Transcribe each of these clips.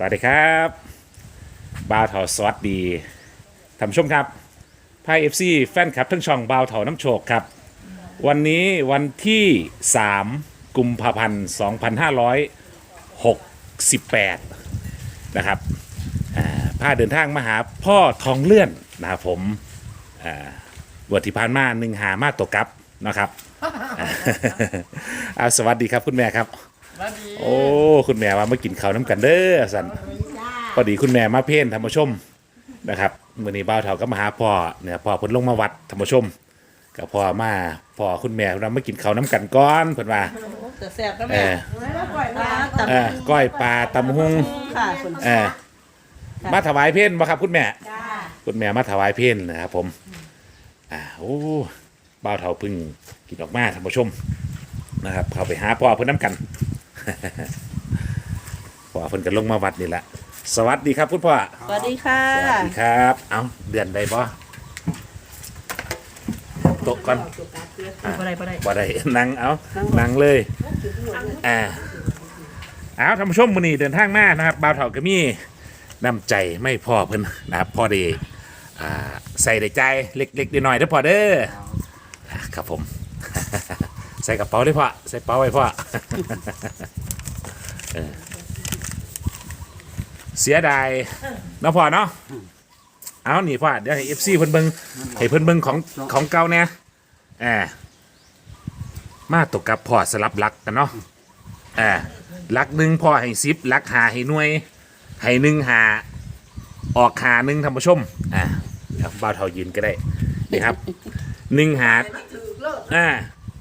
สวัสดีครับบ่าวเถาสวัสดีท่านชมครับไพ่เอฟซีแฟนคลับทั้งช่องบ่าวเถาน้ำโชคครับ วันนี้วันที่ 3 กุมภาพันธ์ 2568 นะครับอ่าพาเดินทางมาหาพ่อทองเลื่อนนะครับผมอ่าวันที่ผ่านมาหนึ่งหามาตกกับนะครับอ่าสวัสดีครับคุณแม่ครับ โอ้คุณแม่ว่ามากินข้าวน้ำกันเด้อสันพอดีคุณแม่มาเพ่นธรรมชมนะครับมื่อนี้บ่าวเฒ่าก็มาหาพ่อเนี่ยพ่อเพิ่นลงมาวัดธรรมชมกับพ่อมาพ่อคุณแม่เรามากินข้าวน้ำกันก่อนเพิ่นว่าจะแซ่บนะเอแม่อปลาตับเออก้อยปลาตำหุงค่ะคุณเออมาถวายเพ่นบ่ครับ คุณแม่คุณแม่มาถวายเพ่นนะครับผมอ่าโอ้บ่าวเฒ่าเพึ่งกินออกมาธรรมชมนะครับเข้าไปหาพ่อเพิ่นน้ำกัน พ่อเพิ่นก็ลงมาวัดนี่แหละสวัสดีครับคุณพ่อสวัสดีค่ะ สวัสดีครับ เอาเดือนใดบ่โต๊ะก่อนบ่ได้บ่ได้ บ่ได้นั่งเอานั่งเลยอ่าเอาท่านผู้ชมมื้อนี้เดินทางมานะครับบ่าวเฒ่าก็มีน้ำใจไม่พอเพิ่นนะครับพอดีอ่าใส่ได้ใจเล็กๆน้อยๆเด้อพ่อเด้ออ่าครับผม ใส่กระเป๋าเลยพ่อใส่กระเป๋าไว้พ่อเออเสียดายเนาะพ่อเนาะเอาหนีพ่อเดี๋ยวให้ FC เพิ่นเบิ่งให้เพิ่นเบิ่งของของเก่าแน่อ่ามาตกกับพ่อสลับลักกันเนาะอ่าลักหนึ่งพ่อให้สิบลักหาให้หน่วยให้หนึ่งหาออกหาหนึ่งท่านผู้ชมอ่าครับบ่าวเท่ายืนก็ได้นี่ครับหนึ่งหาอ่า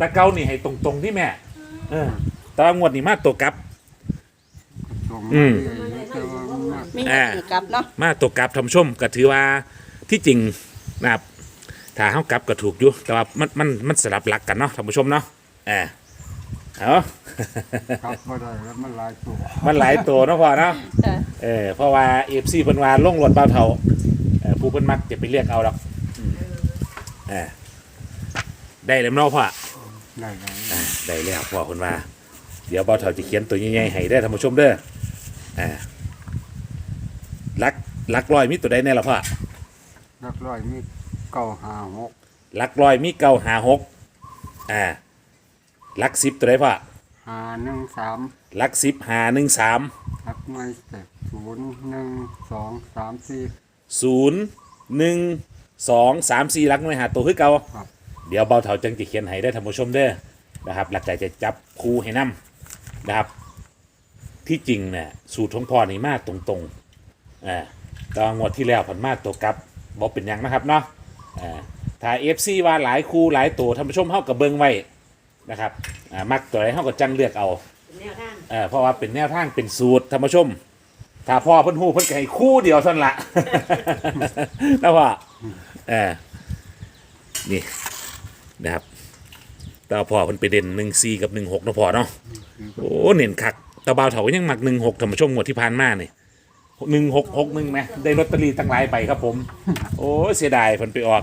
ตะเกานี่ให้ตรงๆที่แม่ เออแตว่างวดนี่มาตัวกลับอืมมีอ่ากี่กับเนาะมาตกกลับท่านผู้ชมก็ถือว่าที่จริงนะครับถ้าเฮากลับก็ถูกอยู่แต่ว่ามันมันมันสลับหลักกันเนาะท่านผู้ชมเนาะอ่าเอาครับบ่ได้แล้วมันหลายตัวมันหลายตัวเนาะพ่อเนาะ จ้ะเออเพราะว่าเอฟซีเพิ่นว่าลงรถเบาเท่าเออผู้เพิ่นมักจะไปเรียกเอาดอกอืมเออได้แล้วเนาะพ่อ ได้แล้วอ่าได้แล้วพ่อเพิ่นว่า เดี๋ยวเบาเท่าจะเขียนตัวใหญ่ๆให้ได้อท่านผู้ชมเด้ออ่าลักลักร้อยมีตัวใดแน่ละพ่อนักร้อยมีเก้าห้าหกลักร้อยมีเก้าหาหกอ่าลักสิบตัวใดพ่อห้าหนึ่งสามลักสิบหาหนึ่งสามนักหน่วยเจ็ดศูนย์หนึ่งสองสามสี่ศูนย์หนึ่งสองสามสี่ลักหน่วยหาตัวคือเก่าครับ เดี๋ยวเบาเถาจังจะเขียนให้ได้อท่านผู้ชมเด้อนะครับ หลักใจจะจับครูให้นํนะครับ ที่จริงเนี่ยสูตรของพ่อนี่มาตรงๆอ่าตอนงวดที่แล้วผ่านมาตัวกลับบอกเป็นหยังนะครับเนาะอ่าถ้าเอฟซีว่าหลายครูหลายตัวท่านผู้ชมเฮากับเบิงไว้นะครับอ่ามักตัวไหนเฮาก็จังเลือกเอาเออเพราะว่าเป็นแนวทางเป็นสูตรท่านผู้ชม ถ้าพ่อเพิ่นฮู้เพิ่นก็ให้คู่เดียวเท่านั้นละนะพ่อเออนี่ นะครับแต่ว่าพ่อเพิ่นไปเด่นหนึ่งซีกับหนึ่งหกนาะพ่อเนาะโอ้เน้นคักแตะบาวเถาก็ยังมักหนึ่งหกท่านผู้ชมงวดที่ผ่านมานี่หนึ่งหกหกหนึ่งไหมได้ลอตเตอรี่ตั้งหลายใบครับผม โอ้เสียดายเพิ่นไปออก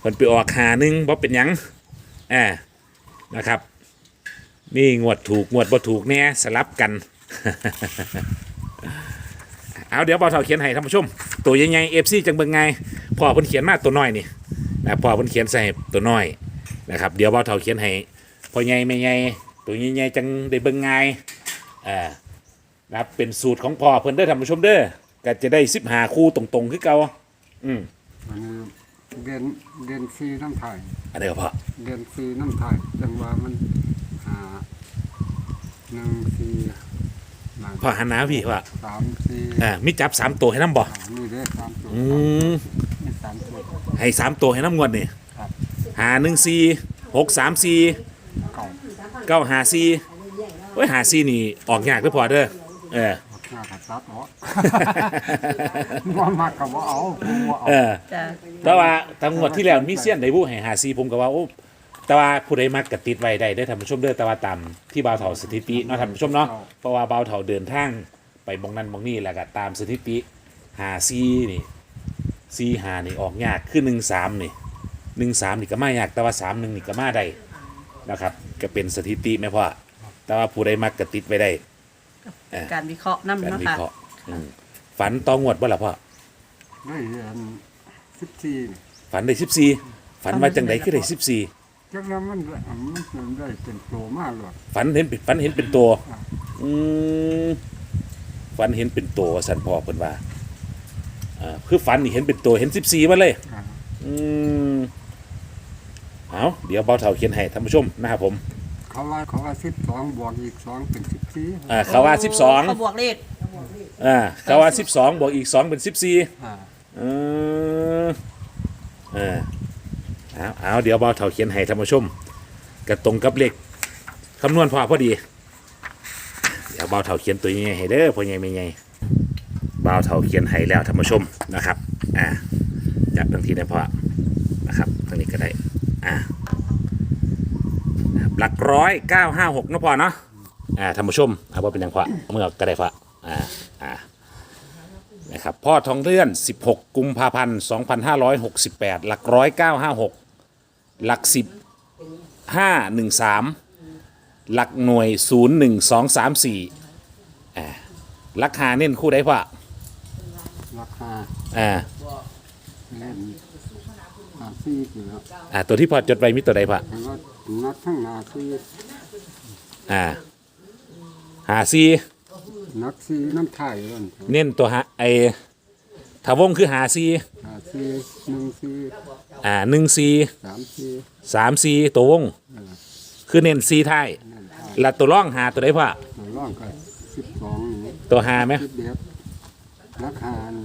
เพิ่นไปออกหาหนึ่งบ่เป็นหยังอ่านะครับ นี่งวดถูกงวดบ่ถูกแน่สลับกัน เอาเดี๋ยวบอเถาเขียนให้ท่านผู้ชม ตัวใหญ่ๆเอฟซีจังเบิ่งไงพ่อเพิ่นเขียนมาตัวน้อยนี่ นะพ่อเพิ่นเขียนใส่ตัวน้อยนะครับเดี๋ยวบอเถาเขียนให้พ่อใหญ่แม่ใหญ่ตัวใหญ่ๆจังได้เบิ่งไงอ่านะครับเป็นสูตรของพ่อเพิ่นเด้อท่านผู้ชมเด้อก็จะได้15คู่ตรงๆคือเก่าอืมวันนี้เดือนเดือนซีน้ำไทยอันนี้ก็พ่อเดือนซีน้ำไทยจังว่ามันอ่าหนึ่งสี่นั่นพ่อหันหน้าพี่พ่อสามสี่อ่ามีจับสามตัวให้น้ำบ่อ่านี่เด้อสามตัวอืมนี่สามตัว ให้สามตัวให้น้ำงวดนี่ครับ หาหนึ่งสี่หกสามสี่เก่าเก้าหาซีโอ้ยหาซีนี่ออกยากก็พอเด้อเออหน้ากัดซัดเหรอ ว่ามากกับว่าเอาผมว่าเอาเออ จ้ะแต่ว่าตำรวจที่แล้วมีเสี้ยนได้บู้ให้หาซีผมก็ว่าโอ้แต่ว่าผู้ใดมักกติดไว้ได้ได้อท่านผู้ชมเด้อแต่ว่าตามที่บ่าวเถาสถิติเนาะท่านผู้ชมเนาะเพราะว่าบ่าวเถาเดินทางไปบงนั้นบงนี้แล้วก็ตามสถิติหาซีนี่ ซีหานี่ออกยากคือหนึ่งสามนี่หนึ่งสามนี่ก็มายากแต่ว่าสามหนึ่งนี่ก็มาได้นะครับก็เป็นสถิติไหมพ่อแต่ว่าผู้ใดมักกติดไว้ได้เออการวิเคราะห์น้ำการเนาะวิค่ะเคราะห์อืมฝันตองวดบ่ล่ะพ่อได้เรียนสิบสี่ฝันได้สิบสี่ฝันว่าจังไดคือได้สิบสี่จักแล้วมันได้มันได้เป็นโตมากหรอกฝันเห็นเป็นฝันเห็นเป็นตัว อืมฝันเห็นเป็นตัวว่าสันพ่อเพิ่นว่า อ่าคือฝันนี่เห็นเป็นตัวเห็นสิบสี่มาเลย อ่าอืมเอาเดี๋ยวเบาเท่าเขียนให้ท่านผู้ชมนะครับผมเขาว่าเขาว่าสิบสองบวกอีกสองเป็นสิบสี่อ่าเขาว่าสิบสองเขาบวกเลขอ่าเขาว่าสิบสองบวกอีกสองเป็นสิบสี่อ่าอืมเออเอาเอาเดี๋ยวเบาเท่าเขียนให้ท่านผู้ชมกระตรงกับเลขคำนวณพอพอดี เดี๋ยวเบาเท่าเขียนตัวนี้ให้เด้อพ่อใหญ่ไม่ใหญ่เบาเท่าเขียนให้แล้วท่านผู้ชมนะครับ อ่าจับทังทีได้พอนะครับทั้งนี้ก็ได้ อ่าหลักร้อยเก้าห้าหกนะพอเนาะอ่าท่านผู้ชมเอาว่าเป็นย่างพอเมื่อก็ได้พออ่าอ่านะครับพ่อทองเลื่อน 16 กุมภาพันธ์ 2568 หลักร้อย956 หลัก 10 513 หลักหน่วย 01234อ่าหลักหาเน้นคู่ได้พ่อราคา อ่าเล่นหาซี่อยู่แล้วอ่าตัวที่พ่อจดไว้มีตัวใดพ่อเห็นว่านัดทั้งหนาซี่อ่าหาซีนักซี่น้ำไทยนั่นเน้นตัวหาไอทาวงคือหาซีหาซี่หนึ่งซี่อ่าหนึ่งซีสามซี่สามซีตัววง คือเน้นซีไทายนั่นไทยแล้วตัวร่องหาตัวใดพ่อตัวร่องก็สิบสองนี่ตัวหาไหมสิบเด็ดราคานี่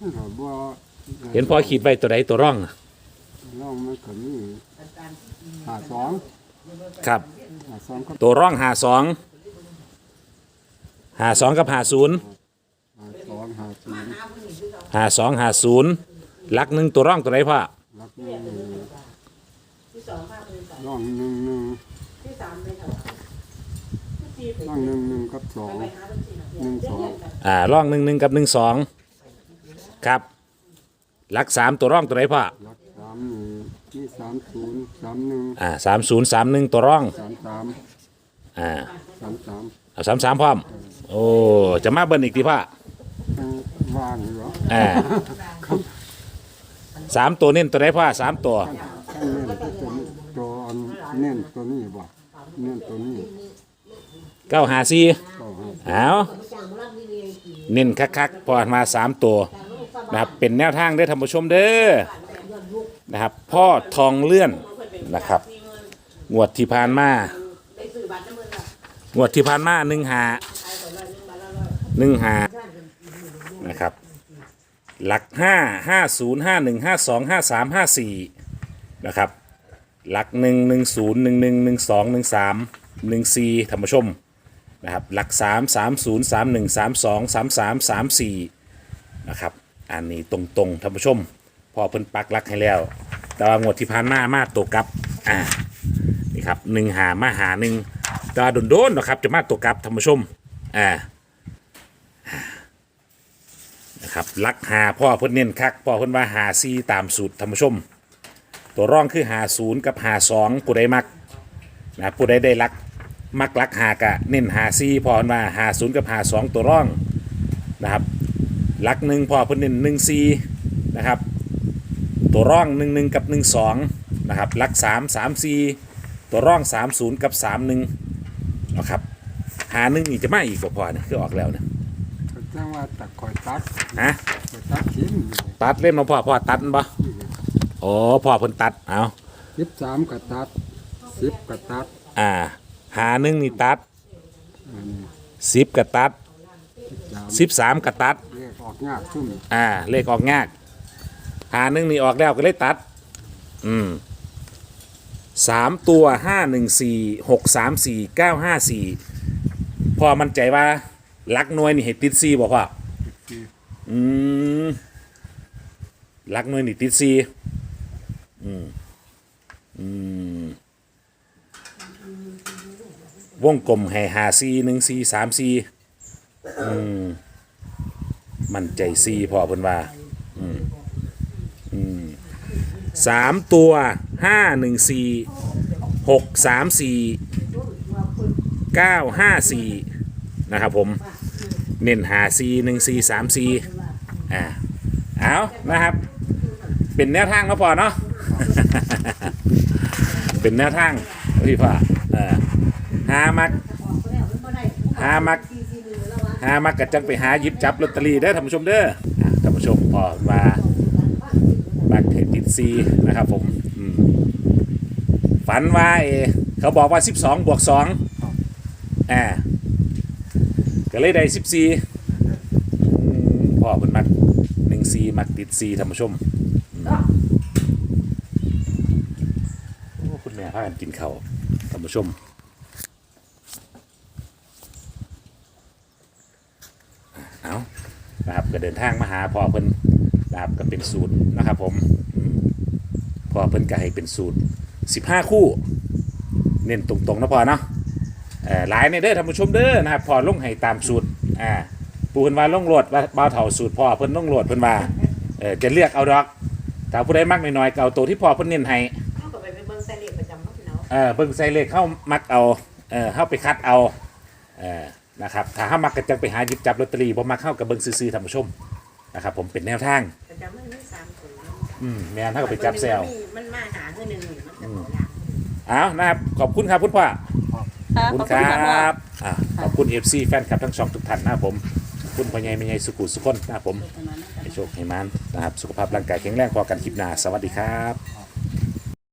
มันก็บ่เห็นพ่อขีดไว้ตัวใดตัวร่องร่องมันก็มีหาสองครับ หาสองก็ตัวร่องหาสองหาสองกับหาศูนย์หาสองหาสี่หาสองหาศูนย์ลักหนึ่งตัวร่องตัวไหนพ่อรักนี่ร่องหนึ่งหนึ่งร่องหนึ่งหนึ่งกับสองหนึ่งสองอ่าร่องหนึ่งหนึ่งกับหนึ่งสอง ครับลักสามตัวร่องตัวไหนพ่อรักสามนี่มีสามศูนย์สามหนึ่งอ่าสามศูนย์สามหนึ่งตัวร่องสามสามอ่าสามสามเอาสามสามพร้อมโอ้จะมาเบิ้ลอีกทีพ่อทั้งว่างเหรออ่าสามตัวเน้นตัวไหนพ่อสามตัวทั้งเน้นตัวนี้ตัวอันเน้นตัวนี้บ่เน้นตัวนี้เก้าหาสี่ก็หาเอาเน้นคักๆพอมาสามตัว นะครับ เป็นแนวทางได้ท่านผู้ชมเด้อนะครับ พ่อทองเลื่อนนะครับ งวดที่ผ่านมางวดที่ผ่านมาหนึ่งหาหนึ่งหานะครับ หลักห้าห้าศูนย์ห้าหนึ่งห้าสองห้าสามห้าสี่นะครับ หลักหนึ่งหนึ่งศูนย์หนึ่งหนึ่งหนึ่งสองหนึ่งสามหนึ่งสี่ท่านผู้ชมนะครับ หลัก3 3 0 3 1 3 2 3 3 3 4นะครับ อันนี้ตรงๆท่านผู้ชม พอเพิ่นปักลักให้แล้ว แต่ว่างวดที่ผ่านมามาตัวกลับอ่านี่ครับหนึ่งหามาหาหนึ่งแตว่าโดนๆนะครับจะมาตัวกลับท่านผู้ชมอ่านะครับลักหาพ่อเพิ่นเน้นคักพ่อเพิ่นว่าหาซีตามสูตรท่านผู้ชม ตัวร่องคือหาศูนย์กับหาสองผู้ใดมักนะผู้ใดได้ลักมักลักหากะเน้นหาซีพอมาหาศูนย์กับหาสองตัวร่องนะครับ ลักหนึ่งพอเพิ่นเน้นหนึ่งซีนะครับ ตัวร่องหนึ่งหนึ่งกับหนึ่งสองนะครับลักสามสามซีตัวร่องสามศูนย์กับสามหนึ่งนะครับหาหนึ่งนี่จะมาอีกบ่พอเนี่ยคือออกแล้วเนี่ยก็จังว่าตะคอยตัดฮะคอยตัดชิ้นตัดเล่นมาพ่อพ่อตัดมันบ่โอ้พ่อเพิ่นตัดเอาสิบสามก็ตัดสิบก็ตัด อ่าหาหนึ่งนี่ตัดอันนี้สิบก็ตัด สามสิบสามก็ตัด เรียกออกยากซุ่มอ่า เลขออกยากหาหนึ่งนี่ออกแล้วก็เลยตัด อืมสามตัวห้าหนึ่งสี่หกสามสี่เก้าห้าสี่พอมั่นใจว่าลักหน่วยนี่ให้ติดซีบอกว่าสี่อืมลักหน่วยนี่ติดซีอืมอืมวงกลมให้หาซีหนึ่งซีสามซี อืมมั่นใจซีพอเพิ่นว่าสามตัวห้าหนึ่งสี่หกสามสี่เก้าห้าสี่นะครับผม เน้นหาซีหนึ่งซีสามซีอ่าเอานะครับ เป็นแนวทางเนะพอเนาะเป็นแนวทางพี่พ่อเออหามักหามัก หามักกะจังไปหาหยิบจับลอตเตอรี่เด้อท่านผู้ชมเด้ออะท่านผู้ชมพอมาบักเทติดซีนะครับผมอืมฝันว่าเอเขาบอกว่า 12 บวก2อ่าก็เลยได้ 14พ่อเพิ่นมัก1 4มักติด4ท่านผู้ชมโอ้คุณแม่พากันกินข้าวท่านผู้ชม เอานะครับก็เดินทางมาหาพ่อเพิ่นนะครับก็เป็นสูตรนะครับ ผมอืมพ่อเพิ่นก็ให้เป็นสูตร 15 คู่ เน้นตรงๆนะพ่อเนาะเอ่อหลายในเด้อท่านผู้ชมเด้อนะครับพ่อลงให้ตามสูตรอ่าปูเพิ่นว่าลงโหลดว่าบ่าวเฒ่าสูตรพ่อเพิ่นลงโหลดเพิ่นว่าเออจะเลือกเอาดอกถ้าผู้ใดมักน้อยๆก็เอาตัวที่พ่อเพิ่นเน้นให้เข้ากับไปเป็นเบิ้งไซเรียประจำเนาะพี่น้องเออเบิ่งใส่เลขเข้ามักเอาเออเข้าไปคัดเอาเออ นะครับถ้าเข้ามักก็จังไปหาหยิบจับลอตเตอรี่บ่มักเข้ากับเบิ่งซื้อๆท่านผู้ชมนะครับผมเป็นแนวทางประจำมันมีสามคนอืมแม่นเท่ากับไปจับแซวมันมาหาเงินหนึ่งหนึ่งมันจะบอกอย่างเอานะครับขอบคุณครับคุณพ่อค่ะขอบคุณขอบคคุณรัค่ะพ่อ บอ่าขอบคุณ FC แฟนคลับทั้งช่องทุกท่านนะครับผมขอบคุณพ่อใหญ่แม่ใหญ่สุขุสุขคนนะครับผมให้โชคให้มันนะครับ สุขภาพร่างกายแข็งแรงพอกันคลิปหน้า สวัสดีครับ